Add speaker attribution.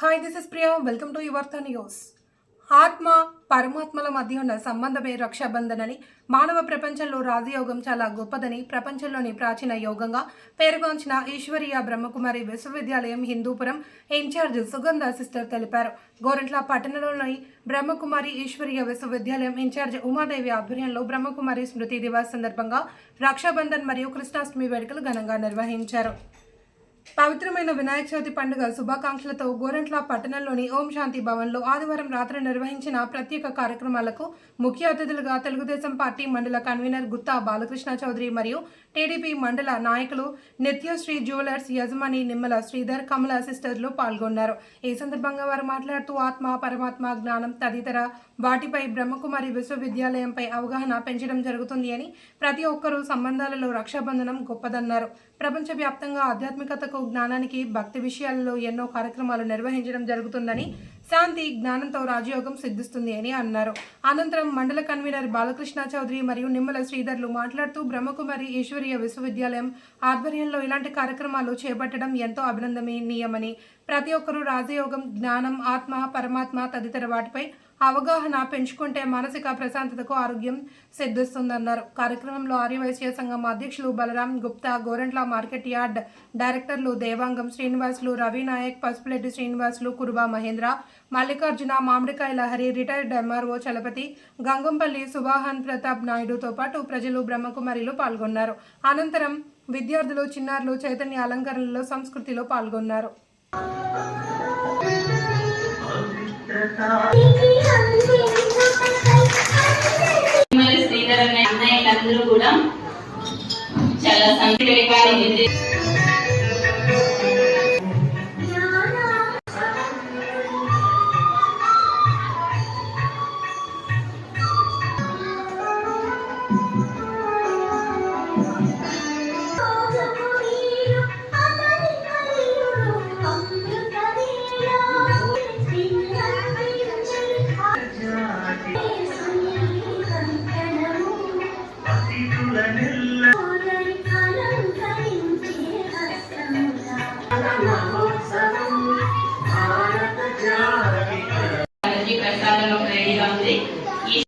Speaker 1: Hi this is Priya welcome to Yuvartha news ఆత్మ పరమాత్మల మధ్య ఉన్న సంబంధమే రక్షాబంధన్ అని మానవ ప్రపంచంలో రాజయోగం చాలా గొప్పదని ప్రపంచంలోని ప్రాచీన యోగంగా పేరుగాంచిన ఈశ్వరీయ బ్రహ్మకుమారి విశ్వవిద్యాలయం హిందూపురం ఇన్ఛార్జ్ సుగంధ సిస్టర్ తెలిపారు. గోరంట్ల పట్టణంలోని బ్రహ్మకుమారి ఈశ్వరీయ విశ్వవిద్యాలయం ఇన్ఛార్జ్ ఉమాదేవి ఆధ్వర్యంలో బ్రహ్మకుమారి స్మృతి దివాస్ సందర్భంగా రక్షాబంధన్ మరియు కృష్ణాష్టమి వేడుకలు ఘనంగా నిర్వహించారు. పవిత్రమైన వినాయక చవితి పండుగ శుభాకాంక్షలతో గోరంట్ల పట్టణంలోని ఓం శాంతి భవన్లో ఆదివారం రాత్రి నిర్వహించిన ప్రత్యేక కార్యక్రమాలకు ముఖ్య అతిథులుగా తెలుగుదేశం పార్టీ మండల కన్వీనర్ గుత్తా బాలకృష్ణ చౌదరి మరియు టీడీపీ మండల నాయకులు నిత్యశ్రీ జ్యువెలర్స్ యజమాని నిమ్మల శ్రీధర్ కమల సిస్టర్లు పాల్గొన్నారు. ఈ సందర్భంగా వారు మాట్లాడుతూ ఆత్మ పరమాత్మ జ్ఞానం తదితర వాటిపై బ్రహ్మకుమారి విశ్వవిద్యాలయంపై అవగాహన పెంచడం జరుగుతుంది అని ప్రతి ఒక్కరూ సంబంధాలలో రక్షాబంధనం గొప్పదన్నారు. ప్రపంచవ్యాప్తంగా ఆధ్యాత్మికతకు జ్ఞానానికి భక్తి విషయాల్లో ఎన్నో కార్యక్రమాలు నిర్వహించడం జరుగుతుందని శాంతి జ్ఞానంతో రాజయోగం సిద్ధిస్తుంది అని అన్నారు. అనంతరం మండల కన్వీనర్ బాలకృష్ణ చౌదరి మరియు నిమ్మల శ్రీధర్లు మాట్లాడుతూ బ్రహ్మకుమారి ఈశ్వరీయ విశ్వవిద్యాలయం ఆధ్వర్యంలో ఇలాంటి కార్యక్రమాలు చేపట్టడం ఎంతో అభినందనీయమని ప్రతి ఒక్కరూ రాజయోగం జ్ఞానం ఆత్మ పరమాత్మ తదితర వాటిపై అవగాహన పెంచుకుంటే మానసిక ప్రశాంతతకు ఆరోగ్యం సిద్ధిస్తుందన్నారు. కార్యక్రమంలో ఆర్యవైశ్య సంఘం అధ్యక్షులు బలరాం గుప్తా గోరంట్ల మార్కెట్ యార్డ్ డైరెక్టర్లు దేవాంగం శ్రీనివాసులు రవి నాయక్ పసుపులెడ్డి శ్రీనివాసులు కురుబా మహేంద్ర మల్లికార్జున మామిడికాయ లహరి రిటైర్డ్ ఎంఆర్ఓ చలపతి గంగంపల్లి సుభాహన్ ప్రతాప్ నాయుడుతో పాటు ప్రజలు బ్రహ్మకుమారిలో పాల్గొన్నారు. అనంతరం విద్యార్థులు చిన్నారులు చైతన్య అలంకరణలో సంస్కృతిలో పాల్గొన్నారు.
Speaker 2: శ్రీధర్ అన్నయ్యలందరూ కూడా చాలా సంతోషాన్ని